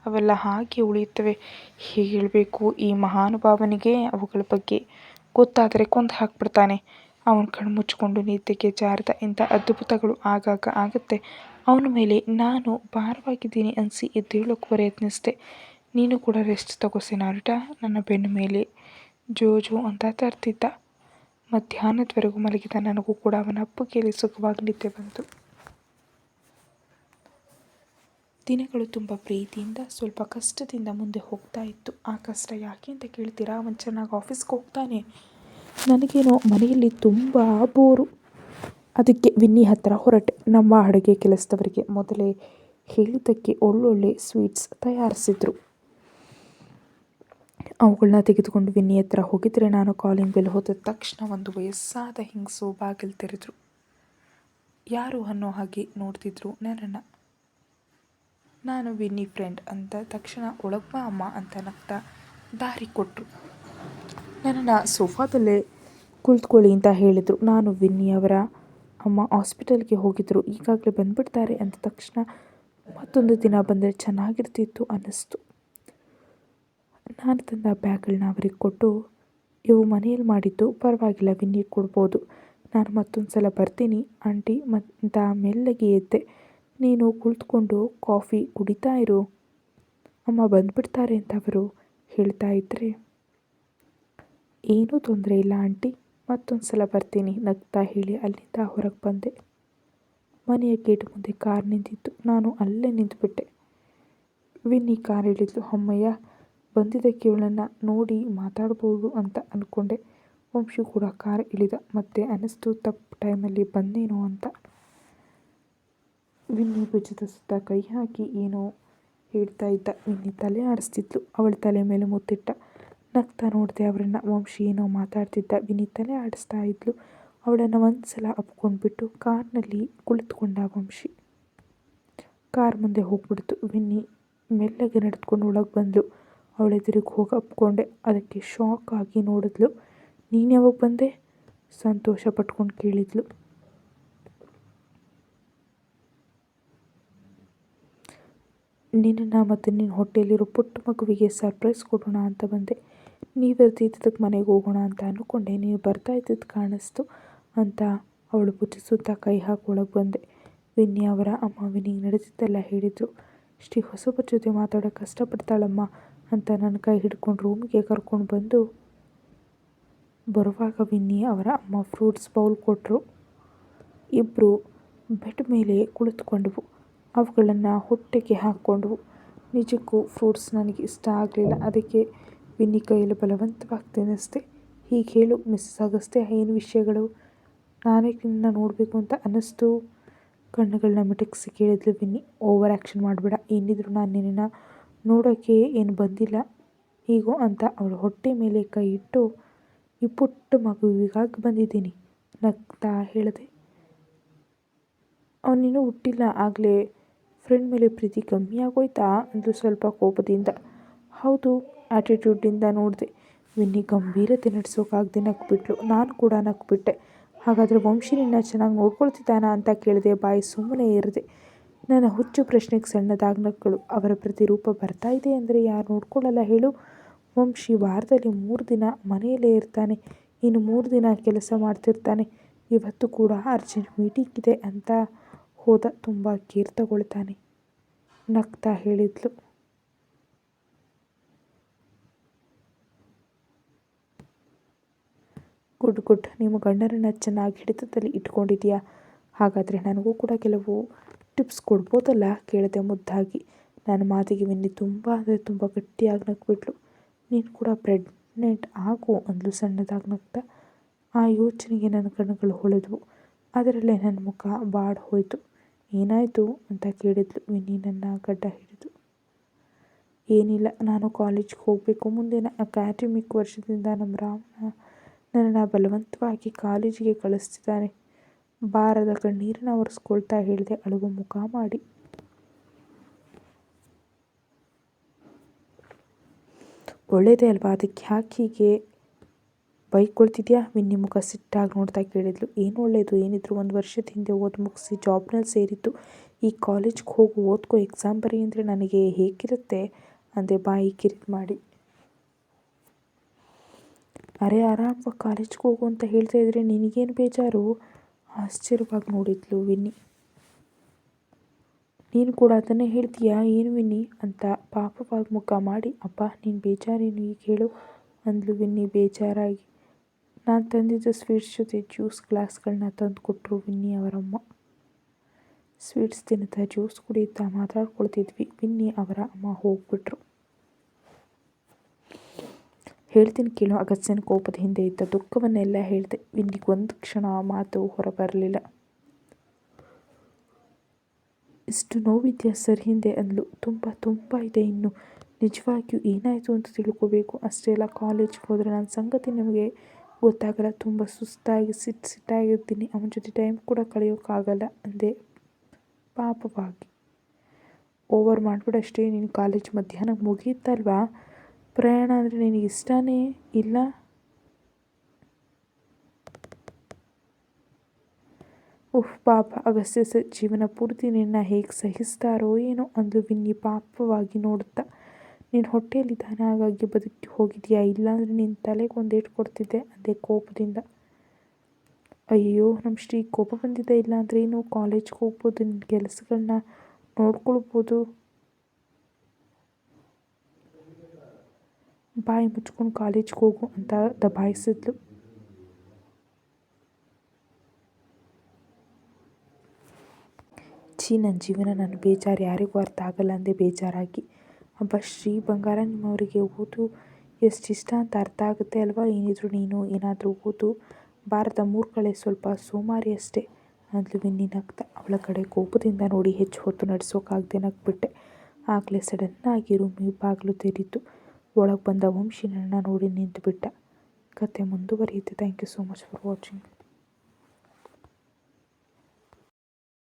ಅವೆಲ್ಲ ಹಾಗೆ ಉಳಿಯುತ್ತವೆ. ಹೇಳಬೇಕು ಈ ಮಹಾನುಭಾವನಿಗೆ ಅವುಗಳ ಬಗ್ಗೆ. ಗೊತ್ತಾದರೆ ಕೊಂದು ಹಾಕ್ಬಿಡ್ತಾನೆ. ಅವನ ಕಣ್ಣು ಮುಚ್ಚಿಕೊಂಡು ನಿದ್ದೆಗೆ ಜಾರಿದ ಇಂಥ ಅದ್ಭುತಗಳು ಆಗಾಗ ಆಗುತ್ತೆ. ಅವನ ಮೇಲೆ ನಾನು ಭಾರವಾಗಿದ್ದೀನಿ ಅನಿಸಿ ಎದ್ದೇಳೋಕ್ಕೆ ಪ್ರಯತ್ನಿಸಿದೆ. ನೀನು ಕೂಡ ರೆಸ್ಟ್ ತಗೋ ಸಿನಾರಿಟ. ನನ್ನ ಬೆನ್ನ ಮೇಲೆ ಜೋಜು ಅಂತ ತರ್ತಿದ್ದ. ಮಧ್ಯಾಹ್ನದವರೆಗೂ ಮಲಗಿದ ನನಗೂ ಕೂಡ ಅವನ ಅಪ್ಪುಗೆಯಲ್ಲಿ ಸುಖವಾಗಿ ನಿದ್ದೆ ಬಂತು. ದಿನಗಳು ತುಂಬ ಪ್ರೀತಿಯಿಂದ, ಸ್ವಲ್ಪ ಕಷ್ಟದಿಂದ ಮುಂದೆ ಹೋಗ್ತಾ ಇತ್ತು. ಆ ಕಷ್ಟ ಯಾಕೆ ಅಂತ ಕೇಳ್ತೀರಾ? ಅವನು ಚೆನ್ನಾಗಿ ಆಫೀಸ್ಗೆ ಹೋಗ್ತಾನೆ. ನನಗೇನೋ ಮನೆಯಲ್ಲಿ ತುಂಬ ಬೋರು. ಅದಕ್ಕೆ ವಿನ್ನಿ ಹತ್ತಿರ ಹೊರಟೆ. ನಮ್ಮ ಅಡುಗೆ ಕೆಲಸದವರಿಗೆ ಮೊದಲೇ ಹೇಳಿದ್ದಕ್ಕೆ ಒಳ್ಳೊಳ್ಳೆ ಸ್ವೀಟ್ಸ್ ತಯಾರಿಸಿದ್ರು. ಅವುಗಳನ್ನ ತೆಗೆದುಕೊಂಡು ವಿನ್ನಿ ಹತ್ರ ಹೋಗಿದ್ರೆ ನಾನು ಕಾಲಿಂಗ್ ಬೆಲ್ ಹೋದ ತಕ್ಷಣ ಒಂದು ವಯಸ್ಸಾದ ಹಿಂಗಸು ಬಾಗಿಲು ತೆರೆದ್ರು. ಯಾರು ಅನ್ನೋ ಹಾಗೆ ನೋಡ್ತಿದ್ರು ನನ್ನನ್ನು ನಾನು ವಿನ್ನಿ ಫ್ರೆಂಡ್ ಅಂತ ತಕ್ಷಣ ಒಳಪ್ಪ, ಅಮ್ಮ ಅಂತ ನಗ್ತಾ ದಾರಿ ಕೊಟ್ಟರು ನನ್ನನ್ನು ಸೋಫಾದಲ್ಲೇ ಕುಳಿತುಕೊಳ್ಳಿ ಅಂತ ಹೇಳಿದರು. ನಾನು ವಿನ್ನಿ ಅವರ ಅಮ್ಮ ಹಾಸ್ಪಿಟಲ್ಗೆ ಹೋಗಿದ್ದರು ಈಗಾಗಲೇ ಬಂದುಬಿಡ್ತಾರೆ ಅಂದ ತಕ್ಷಣ ಮತ್ತೊಂದು ದಿನ ಬಂದರೆ ಚೆನ್ನಾಗಿರ್ತಿತ್ತು ಅನ್ನಿಸ್ತು. ನಾನು ತಂದ ಬ್ಯಾಗ್ಗಳನ್ನ ಅವ್ರಿಗೆ ಕೊಟ್ಟು, ಇವು ಮನೆಯಲ್ಲಿ ಮಾಡಿದ್ದು ಪರವಾಗಿಲ್ಲ ವಿನ್ನಿ ಕೊಡ್ಬೋದು. ನಾನು ಮತ್ತೊಂದು ಸಲ ಬರ್ತೀನಿ, ಆಂಟಿ ಅಂತ ಮೆಲ್ಲಗೆ ಎದ್ದೆ. ನೀನು ಕುಳಿತುಕೊಂಡು ಕಾಫಿ ಕುಡಿತಾ ಇರು. ಅಮ್ಮ ಬಂದುಬಿಡ್ತಾರೆ ಅಂತ ಅವರು ಹೇಳ್ತಾ ಇದ್ದರೆ ಏನೂ ತೊಂದರೆ ಇಲ್ಲ, ಆಂಟಿ ಮತ್ತೊಂದು ಸಲ ಬರ್ತೀನಿ, ನಗ್ತಾ ಹೇಳಿ ಅಲ್ಲಿಂದ ಹೊರಗೆ ಬಂದೆ. ಮನೆಯ ಗೇಟ್ ಮುಂದೆ ಕಾರ್ ನಿಂತಿತ್ತು. ನಾನು ಅಲ್ಲೇ ನಿಂತುಬಿಟ್ಟೆ. ವಿನ್ನಿ ಕಾರ್ ಇಳಿದ್ಲು ಅಮ್ಮಯ್ಯ ಬಂದಿದ್ದಕ್ಕೆ ಇವಳನ್ನು ನೋಡಿ ಮಾತಾಡ್ಬೋದು ಅಂತ ಅಂದ್ಕೊಂಡೆ ವಂಶಿ ಕೂಡ ಕಾರ್ ಇಳಿದ. ಮತ್ತೆ ಅನಿಸ್ತು, ತಪ್ಪು ಟೈಮಲ್ಲಿ ಬಂದೇನೋ ಅಂತ ವಿನ್ನಿ ಭುಜದ ಸುತ್ತ ಕೈ ಹಾಕಿ ಏನೋ ಹೇಳ್ತಾ ಇದ್ದ. ವಿನ್ನಿ ತಲೆ ಆಡಿಸ್ತಿದ್ಲು. ಅವಳ ತಲೆ ಮೇಲೆ ಮುತ್ತಿಟ್ಟ. ನಗ್ತಾ ನೋಡಿದೆ ಅವರನ್ನು. ವಂಶಿ ಏನೋ ಮಾತಾಡ್ತಿದ್ದ. ವಿನಿ ತಲೆ ಆಡಿಸ್ತಾ ಇದ್ಲು. ಅವಳನ್ನು ಒಂದು ಸಲ ಅಪ್ಕೊಂಡ್ಬಿಟ್ಟು ಕಾರ್ನಲ್ಲಿ ಕುಳಿತುಕೊಂಡ ವಂಶಿ. ಕಾರ್ ಮುಂದೆ ಹೋಗ್ಬಿಡ್ತು. ವಿನ್ನಿ ಮೆಲ್ಲಗೆ ನಡೆದುಕೊಂಡು ಒಳಗೆ ಬಂದಳು ಅವಳೆದುರಿಗೆ ಹೋಗಿ ಅಪ್ಕೊಂಡೆ. ಅದಕ್ಕೆ ಶಾಕ್ ಆಗಿ ನೋಡಿದ್ಲು. ನೀನು ಯಾವಾಗ ಬಂದೆ? ಸಂತೋಷ ಪಟ್ಕೊಂಡು ಕೇಳಿದ್ಲು. ನಿನ್ನ ಮತ್ತು ನಿನ್ನ ಹೊಟ್ಟೆಯಲ್ಲಿರೋ ಪುಟ್ಟ ಮಗುವಿಗೆ ಸರ್ಪ್ರೈಸ್ ಕೊಡೋಣ ಅಂತ ಬಂದೆ. ನೀವಿರ್ತಿದ್ದಕ್ಕೆ ಮನೆಗೆ ಹೋಗೋಣ ಅಂತ ಅಂದ್ಕೊಂಡೆ ನೀವು ಬರ್ತಾ ಇದ್ದದ್ದು ಕಾಣಿಸ್ತು ಅಂತ ಅವಳು ಬುಚ್ಚ ಸುತ್ತ ಕೈ ಹಾಕೊಳಗೆ ಬಂದೆ. ವಿನ್ನಿ ಅವರ ಅಮ್ಮ ವಿನಿಗೆ ನಡೆದಿದ್ದೆಲ್ಲ ಹೇಳಿದರು. ಶ್ರೀ ಹೊಸಬರ ಜೊತೆ ಮಾತಾಡೋಕೆ ಕಷ್ಟಪಡ್ತಾಳಮ್ಮ. ಅಂತ ನನ್ನ ಕೈ ಹಿಡ್ಕೊಂಡು ರೂಮಿಗೆ ಕರ್ಕೊಂಡು ಬಂದು ಬರುವಾಗ ವಿನ್ನಿ ಅವರ ಅಮ್ಮ ಫ್ರೂಟ್ಸ್ ಬೌಲ್ ಕೊಟ್ಟರು ಇಬ್ಬರು ಬೆಡ್ ಮೇಲೆ ಕುಳಿತುಕೊಂಡವು. ಅವುಗಳನ್ನು ಹೊಟ್ಟೆಗೆ ಹಾಕ್ಕೊಂಡವು ನಿಜಕ್ಕೂ ಫ್ರೂಟ್ಸ್ ನನಗೆ ಇಷ್ಟ ಆಗಲಿಲ್ಲ. ಅದಕ್ಕೆ ವಿನ್ನಿ ಕೈಯಲ್ಲಿ ಬಲವಂತವಾಗಿ ತಿನ್ನಿಸ್ದೆ ಹೀಗೆ ಹೇಳು ಮಿಸ್ಸಸ್ ಅಗಸ್ತ್ಯ ಏನು ವಿಷಯಗಳು? ನಾನೇ ನಿನ್ನ ನೋಡಬೇಕು ಅಂತ ಅನ್ನಿಸ್ತು. ಕಣ್ಣುಗಳನ್ನ ಮಿಟಕ್ಸಿ ಕೇಳಿದ್ಲು ವಿನ್ನಿ. ಓವರ್ ಆ್ಯಕ್ಷನ್ ಮಾಡಬೇಡ. ಏನಿದ್ರು ನಾನು ನಿನ್ನ ನೋಡೋಕ್ಕೆ ಏನು ಬಂದಿಲ್ಲ. ಹೀಗೋ ಅಂತ ಅವಳ ಹೊಟ್ಟೆ ಮೇಲೆ ಕೈ ಇಟ್ಟು, ಈ ಪುಟ್ಟ ಮಗುವಿಗಾಗಿ ಬಂದಿದ್ದೀನಿ, ನಗ್ತಾ ಹೇಳಿದೆ. ಅವನಿನ್ನೂ ಹುಟ್ಟಿಲ್ಲ ಆಗಲೇ. ಫ್ರೆಂಡ್ ಮೇಲೆ ಪ್ರೀತಿ ಕಮ್ಮಿ ಆಗೋಯ್ತಾ? ಅಂದು ಸ್ವಲ್ಪ ಕೋಪದಿಂದ. ಹೌದು ಆ್ಯಟಿಟ್ಯೂಡಿಂದ ನೋಡಿದೆ. ವಿನ್ನಿ ಗಂಭೀರತೆ ನಡೆಸೋಕ್ಕಾಗದೆ ನಕ್ಬಿಟ್ಲು ನಾನು ಕೂಡ ನಕ್ಬಿಟ್ಟೆ ಹಾಗಾದರೆ ವಂಶಿ ಚೆನ್ನಾಗಿ ನೋಡ್ಕೊಳ್ತಿದ್ದಾನ? ಅಂತ ಕೇಳಿದೆ, ಬಾಯಿ ಸುಮ್ಮನೆ ಇರದೆ ನನ್ನ ಹುಚ್ಚು ಪ್ರಶ್ನೆಗೆ ಸಣ್ಣದಾಗ ಅವರ ಪ್ರತಿರೂಪ ಬರ್ತಾ ಇದೆ ಅಂದರೆ ಯಾರು ನೋಡ್ಕೊಳ್ಳಲ್ಲ ಹೇಳು. ವಂಶಿ ವಾರದಲ್ಲಿ ಮೂರು ದಿನ ಮನೆಯಲ್ಲೇ ಇರ್ತಾನೆ. ಇನ್ನು ಮೂರು ದಿನ ಕೆಲಸ ಮಾಡ್ತಿರ್ತಾನೆ. ಇವತ್ತು ಕೂಡ ಅರ್ಜೆಂಟ್ ಮೀಟಿಂಗ್ ಇದೆ ಅಂತ ಹೋದ ತುಂಬ ಕೇರ್ ತಗೊಳ್ತಾನೆ ನಗ್ತಾ ಹೇಳಿದ್ಲು. Good good. ನಿಮ್ಮ ಗಂಡನನ್ನು ಚೆನ್ನಾಗಿ ಹಿಡಿತದಲ್ಲಿ ಇಟ್ಕೊಂಡಿದೆಯಾ ಹಾಗಾದರೆ ನನಗೂ ಕೂಡ ಕೆಲವು ಟಿಪ್ಸ್ ಕೊಡ್ಬೋದಲ್ಲ? ಕೇಳಿದೆ ಮುದ್ದಾಗಿ. ನನ್ನ ಮಾತಿಗೆ ವಿನ್ನಿ ತುಂಬ, ಅಂದರೆ ತುಂಬ ಗಟ್ಟಿಯಾಗಿ ನಗ್ಬಿಟ್ಲು. ನೀನು ಕೂಡ ಪ್ರೆಗ್ನೆಂಟ್ ಆಗು ಅಂದ್ಲು ಸಣ್ಣದಾಗಿ ನಗ್ತಾ. ಆ ಯೋಚನೆಗೆ ನನ್ನ ಕಣ್ಣುಗಳು ಹೊಳೆದವು. ಅದರಲ್ಲೇ ನನ್ನ ಮುಖ ಬಾಡ್ ಹೋಯಿತು. ಏನಾಯಿತು ಅಂತ ಕೇಳಿದ್ಲು ವಿನ್ನಿ ನನ್ನ ಗಡ್ಡ ಹಿಡಿದು. ಏನಿಲ್ಲ, ನಾನು ಕಾಲೇಜ್ಗೆ ಹೋಗಬೇಕು. ಮುಂದಿನ ಅಕಾಡೆಮಿಕ್ ವರ್ಷದಿಂದ ನಮ್ಮ ರಾಮನ ನನ್ನನ್ನು ಬಲವಂತವಾಗಿ ಕಾಲೇಜಿಗೆ ಕಳಿಸ್ತಿದ್ದಾನೆ. ಬಾರದ ಕಣ್ಣೀರನ್ನ ಒರೆಸ್ಕೊಳ್ತಾ ಹೇಳಿದೆ ಅಳುವ ಮುಖ ಮಾಡಿ. ಒಳ್ಳೇದೇ ಅಲ್ವಾ? ಅದಕ್ಕೆ ಯಾಕೆ ಹೀಗೆ ಬೈಕೊಳ್ತಿದ್ಯಾ? ವಿನ್ನಿ ಮುಖ ಸಿಟ್ಟಾಗಿ ನೋಡ್ತಾ ಕೇಳಿದ್ಲು. ಏನು ಒಳ್ಳೆಯದು ಏನಿದ್ರು ಒಂದು ವರ್ಷದ ಹಿಂದೆ ಓದಿ ಮುಗಿಸಿ ಜಾಬ್ನಲ್ಲಿ ಸೇರಿತ್ತು ಈ ಕಾಲೇಜ್ಗೆ ಹೋಗಿ, ಓದ್ಕೋ ಎಕ್ಸಾಮ್ ಬರಿ ಅಂದರೆ ನನಗೆ ಹೇಗಿರುತ್ತೆ? ಅಂದೆ ಬಾಯಿ ಕಿರಿಕ್ ಮಾಡಿ. ಅರೆ ಆರಾಮವಾಗಿ ಕಾಲೇಜ್ಗೆ ಹೋಗು ಅಂತ ಹೇಳ್ತಾ ಇದ್ರೆ ನಿನಗೇನು ಬೇಜಾರು? ಆಶ್ಚರ್ಯವಾಗಿ ನೋಡಿದ್ಲು ವಿನ್ನಿ. ನೀನು ಕೂಡ ಅದನ್ನೇ ಹೇಳ್ತೀಯಾ ಏನು ವಿನ್ನಿ? ಅಂತ ಪಾಪವಾಗಿ ಮುಖ ಮಾಡಿ ಅಪ್ಪ ನೀನು ಬೇಜಾರೇನು ಈಗ ಹೇಳು, ಅಂದ್ಲು ವಿನ್ನಿ ಬೇಜಾರಾಗಿ. ನಾನು ತಂದಿದ್ದ ಸ್ವೀಟ್ಸ್ ಜೊತೆ ಜ್ಯೂಸ್ ಗ್ಲಾಸ್ಗಳನ್ನ ತಂದು ಕೊಟ್ಟರು ವಿನ್ನಿ ಅವರಮ್ಮ. ಸ್ವೀಟ್ಸ್ ತಿನ್ನುತ್ತಾ, ಜ್ಯೂಸ್ ಕುಡಿಯುತ್ತಾ ಮಾತಾಡ್ಕೊಳ್ತಿದ್ವಿ, ವಿನ್ನಿ ಅವರ ಅಮ್ಮ ಹೋಗ್ಬಿಟ್ರು. ಹೇಳ್ತೀನಿ ಕೇಳೋ. ಅಗಸ್ತ್ಯನ ಕೋಪದ ಹಿಂದೆ ಇದ್ದ ದುಃಖವನ್ನೆಲ್ಲ ಹೇಳಿದೆ. ವಿನ್ನಿಗೊಂದು ಕ್ಷಣ ಮಾತು ಹೊರಬರಲಿಲ್ಲ. ಇಷ್ಟು ನೋವಿದೆಯಾ ಸರ್ ಹಿಂದೆ ಅಂದಳು ತುಂಬ ತುಂಬ ಇದೆ ಇನ್ನು. ನಿಜವಾಗಿಯೂ ಏನಾಯಿತು ಅಂತ ತಿಳ್ಕೋಬೇಕು. ಅಷ್ಟೇ ಕಾಲೇಜ್ಗೆ ಹೋದರೆ ನನ್ನ ಸಂಗತಿ ನಿಮಗೆ ಗೊತ್ತಾಗಲ್ಲ. ತುಂಬ ಸುಸ್ತಾಗಿ ಸಿಟ್ಟು ಸಿಟ್ಟಾಗಿರ್ತೀನಿ. ಅವನ ಜೊತೆ ಟೈಮ್ ಕೂಡ ಕಳೆಯೋಕ್ಕಾಗಲ್ಲ ಅಂದೆ. ಪಾಪವಾಗಿ. ಓವರ್ ಮಾಡಿಬಿಡಷ್ಟೇ ನೀನು ಕಾಲೇಜ್ ಮಧ್ಯಾಹ್ನ ಮುಗಿಯುತ್ತಲ್ವಾ ಪ್ರಯಾಣ ಅಂದರೆ ನಿನಗೆ ಇಷ್ಟನೇ ಇಲ್ಲ? ಉಫ್, ಪಾಪ. ಅಗಸ್ತ್ಯ ಸರ್ ಜೀವನ ಪೂರ್ತಿ ನಿನ್ನ ಹೇಗೆ ಸಹಿಸ್ತಾರೋ ಏನೋ ಅಂದು ವಿನ್ನಿ ಪಾಪವಾಗಿ ನೋಡುತ್ತಾ ನೀನು ಹೊಟ್ಟೆಯಲ್ಲಿದ್ದಾನೆ, ಹಾಗಾಗಿ ಬದುಕಿ ಹೋಗಿದೆಯಾ? ಇಲ್ಲಾಂದರೆ ನಿನ್ನ ತಲೆಗೆ ಒಂದೇಟು ಕೊಡ್ತಿದ್ದೆ ಅದೇ ಕೋಪದಿಂದ. ಅಯ್ಯೋ ನಮ್ಮ ಶ್ರೀ ಕೋಪ ಬಂದಿದೆ ಇಲ್ಲಾಂದರೆ ಏನು? ಕಾಲೇಜ್ಗೆ ಹೋಗ್ಬೋದು ನಿನ್ನ ಕೆಲಸಗಳನ್ನ ನೋಡ್ಕೊಳ್ಬೋದು. ಬಾಯಿ ಮುಚ್ಕೊಂಡು ಕಾಲೇಜ್ಗೆ ಹೋಗು ಅಂತ ದಬಾಯಿಸಿದ್ಲು. ಛೀ ನನ್ನ ಜೀವನ ನನ್ನ ಬೇಜಾರು, ಯಾರಿಗೂ ಅರ್ಥ ಆಗಲ್ಲ ಅಂದೆ ಬೇಜಾರಾಗಿ. ಅಬ್ಬ, ಶ್ರೀ ಬಂಗಾರ ನಿಮ್ಮವರಿಗೆ ಓದು, ಎಷ್ಟಿಷ್ಟ ಅಂತ ಅರ್ಥ ಆಗುತ್ತೆ ಅಲ್ವಾ? ಏನಿದ್ರು ನೀನು ಏನಾದರೂ ಓದು. ಭಾರತ ಮೂರ್ಖಳೆ ಸ್ವಲ್ಪ ಸೋಮಾರಿ ಅಷ್ಟೇ. ಅಂದ್ಲು ವಿನ್ನಿ ಅವಳ ಕಡೆ ಕೋಪದಿಂದ ನೋಡಿ ಹೆಚ್ಚು ಹೊತ್ತು ನಡೆಸೋಕ್ಕಾಗದೆ ನಗ್ಬಿಟ್ಟೆ. ಆಗಲೇ ಸಡನ್ನಾಗಿ ರೂಮಿ ಬಾಗಿಲು ತೆರೀತು. ಒಳಗೆ ಬಂದ ವಂಶಿ ನೋಡಿ ನಿಂತುಬಿಟ್ಟ. ಕತೆ ಮುಂದುವರಿಯುತ್ತೆ. Thank you so much for watching